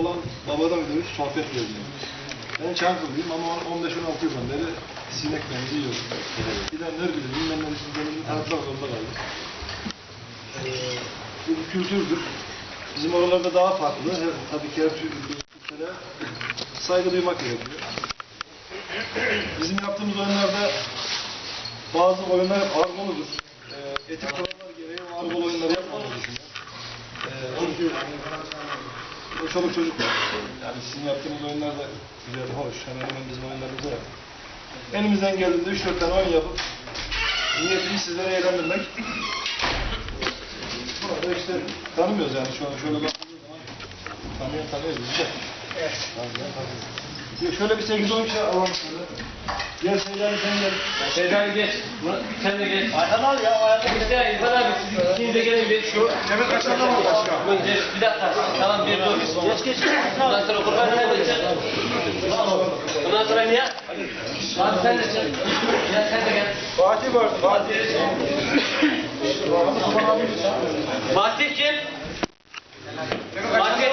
olan babadan beri sohbet veriyor. Ben Çankırılıyım ama 15-16 yıldan beri sinek menzi yiyorum. Gidenler bilir, bilmeyenler için benim tanıtmak zorunda kaldım. Ee, bu bir kültürdür. Bizim oralarda daha farklı. Her, tabii ki her kültüre saygı duymak gerekiyor. Bizim yaptığımız oyunlarda bazı oyunlar hep argoludur. Ee, etik çoluk çocuk var. Yani sizin yaptığınız oyunlar da güzel, hoş. Hemen hemen bizim oyunlarımız var. Elimizden geldiğinde 3-4 tane oyun yapıp niyetimiz sizlere eğlendirmek. Burada işte tanımıyoruz yani şu an şöyle bakıldığı zaman tanıyan tanıyor bizi de. Tanıyan tanıyor. Ya Şöyle bir 8-10 kişi alalım şöyle. Gel Seyda'nı sen gel. Şeyden geç. Sen de geç. Ayhan al ya ayağını. İşte İrfan abi siz ikiniz de gelin bir şu. Demet Kaçan'da mı başka? Geç, Bir dakika. Tamam bir dur. Geç geç. Bundan sonra kurban de çık. Bundan sonra niye? Abi sen de çık. Ya sen de gel. Fatih var. Fatih. Fatih kim? Fatih.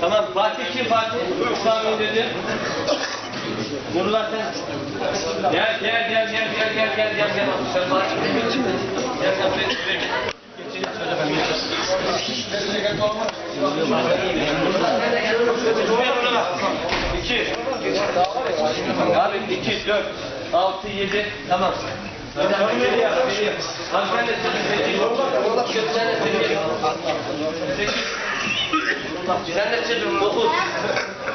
Tamam Fatih kim Fatih? Sami dedi. Nurullah sen. Gel gel gel gel gel gel gel gel gel. Sen Fatih. Gel sen buraya gel. İki. Abi iki, dört, altı, yedi. Tamam. De sekiz. Sekiz. Sen de sekiz. Sekiz. Sen de çık. Dokuz.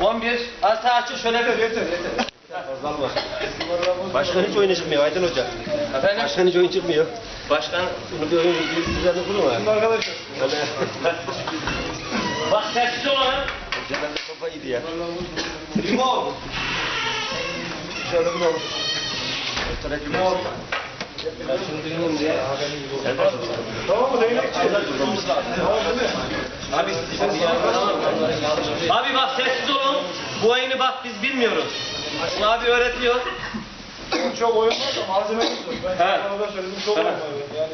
11. Az daha açın şöyle bir. Yeter yeter. Başkan hiç oyuna çıkmıyor Aydın Hoca. Efendim? Başkan hiç oyun çıkmıyor. Başkan. Bunu bir oyun düzenli kurun abi. Şimdi arkadaşlar. Öyle. Bak sessiz olun. Cemal de kafa yedi ya. Limon. Şöyle bir olur. Limon. Tamam mı? Değnekçi. Tamam değil mi? Abi Abi bak sessiz olun. Bu oyunu bak biz bilmiyoruz. Abi öğretiyor. Çok oyun var da malzememiz yok. Ben He. sana da söyledim çok oyun var. Yani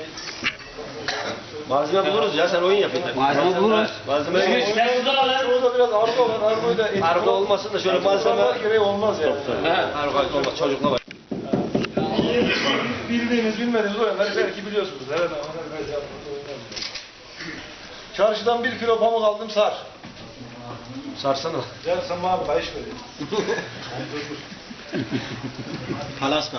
Malzeme buluruz ya sen oyun yap yeter. Malzeme buluruz. Malzeme Bugün sessiz olun. çoğu da biraz argo var. Argoyu da etik Argo olmasın da şöyle malzeme. Kurallar gereği olmaz yani. He. Argo olmaz çocukla var. Bildiğiniz bilmediğiniz oyunları belki biliyorsunuz. Evet ama belki yaptığınız oyunlar. Çarşıdan bir kilo pamuk aldım sar. Sarsana. Gel sen bana bir kayış vereyim. Palaska.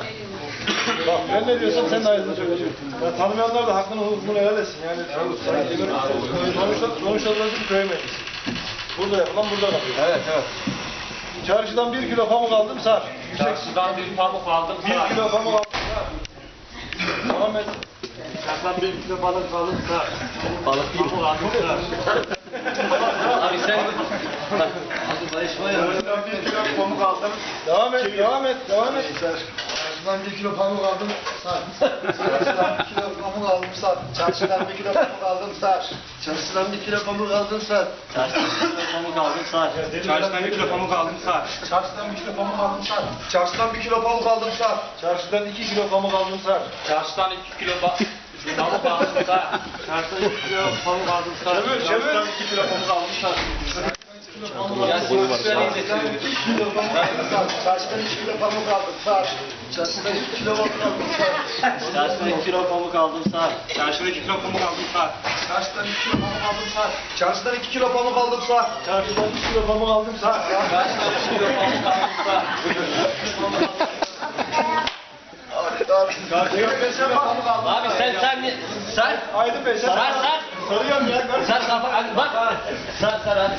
Bak ben ne diyorsam sen de aynısını söyleyeceksin. Ya tanımayanlar da hakkını hukukunu helal etsin. Yani sonuçta, sonuçta bir köy meclisi. Burada yapılan burada kalıyor. Evet evet. Çarşıdan bir kilo pamuk aldım sar. Çarşıdan bir pamuk aldım. bir kilo pamuk aldım sar. Muhammed. Çarşıdan bir kilo balık aldım. Balık değil. Pamuk aldım. Abi sen... Çarşıdan bir kilo pamuk aldım. Devam et, devam et, devam et. Çarşıdan bir kilo pamuk aldım sar. Çarşıdan bir kilo pamuk aldım sar. Çarşıdan bir kilo pamuk aldım sar. Çarşıdan bir kilo pamuk aldım sar. Pamuk aldım sağ. Çarşıdan bir kilo pamuk aldım sar. Çarşıdan bir kilo pamuk aldım sar. Çarşıdan bir kilo pamuk aldım sar. Çarşıdan iki kilo pamuk aldım sar. Çarşıdan 2 kilo pamuk aldım sağ. Çarşıdan 2 kilo pamuk aldım sağ. Çevir, çevir. 2 kilo pamuk aldım sağ. Ya şöyle de kilo pamuk aldım sar. Çarşıdan iki kilo pamuk aldım sar. Çarşıdan iki kilo pamuk aldım sar. Çarşıdan 2 kilo pamuk aldım sağ. Çarşıdan 2 kilo pamuk aldım sağ. Çarşıdan iki kilo pamuk aldım sar. Çarşıdan iki kilo pamuk aldım sar. Çarşıdan iki kilo pamuk aldım sar. Çarşıdan 2 kilo pamuk aldım sağ. Abi sen sen ne? Sar. Aydın Bey sen Sar sar. sarıyorum ya. Sar kafa. Hadi bak. Sar sar hadi.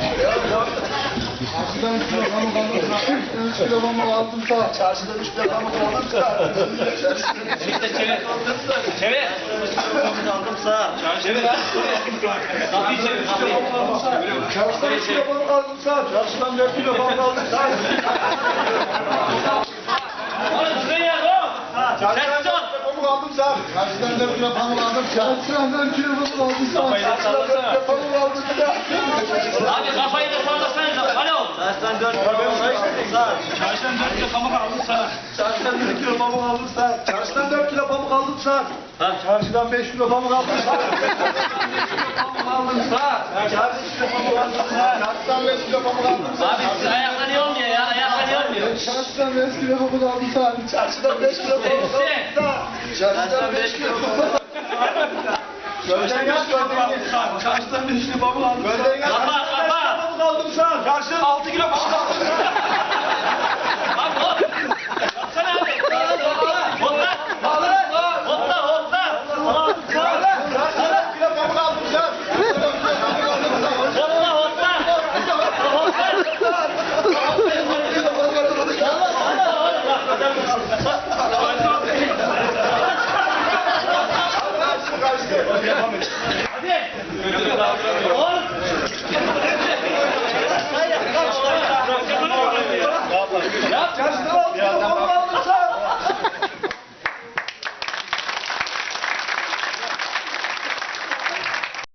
Çarşıdan 3 kilo pamuk aldım sağ. Çarşıdan 3 kilo pamuk aldım sağ. Çarşıdan 3 kilo pamuk aldım sağ. Enişte çevir. Çevir. Aldım sağ. Çevir. Kapıyı çevir. Kapıyı. Çarşıdan 3 kilo pamuk aldım sağ. Çarşıdan 4 kilo pamuk aldım sağ. Son. Pamuk aldım sağ. Çarşıdan 4 kilo pamuk aldım sağ. Çarşıdan 4 kilo pamuk aldım sağ. Kafayı da Çarşıdan 4 sallasana. kilo pamuk aldım sağ. Abi kafayı da sallasanıza. Alo. Çarşıdan 4 sağ. Çarşıdan 4 kilo pamuk aldım sağ. Çarşıdan 4 kilo pamuk aldım sağ. Çarşıdan 4 kilo pamuk aldım sağ. Çarşıdan 5 kilo pamuk aldım sağ. pamuk aldım sağ. Çarşıdan 5 kilo pamuk aldım sağ. Çarşıdan 5 kilo pamuk aldım sağ. Abi siz ayakları olmuyor. Çarşıdan 5 kilo pamuk aldım sağ. Çarşıdan 5 kilo pamuk aldım. Çarşıdan 5 kilo pamuk aldım. Gölden yaş pamuk aldım sağ. Çarşıdan 5 kilo pamuk aldım. Gölden yaş Kapa kapa. aldım sağ. Çarşıdan 6 kilo pamuk aldım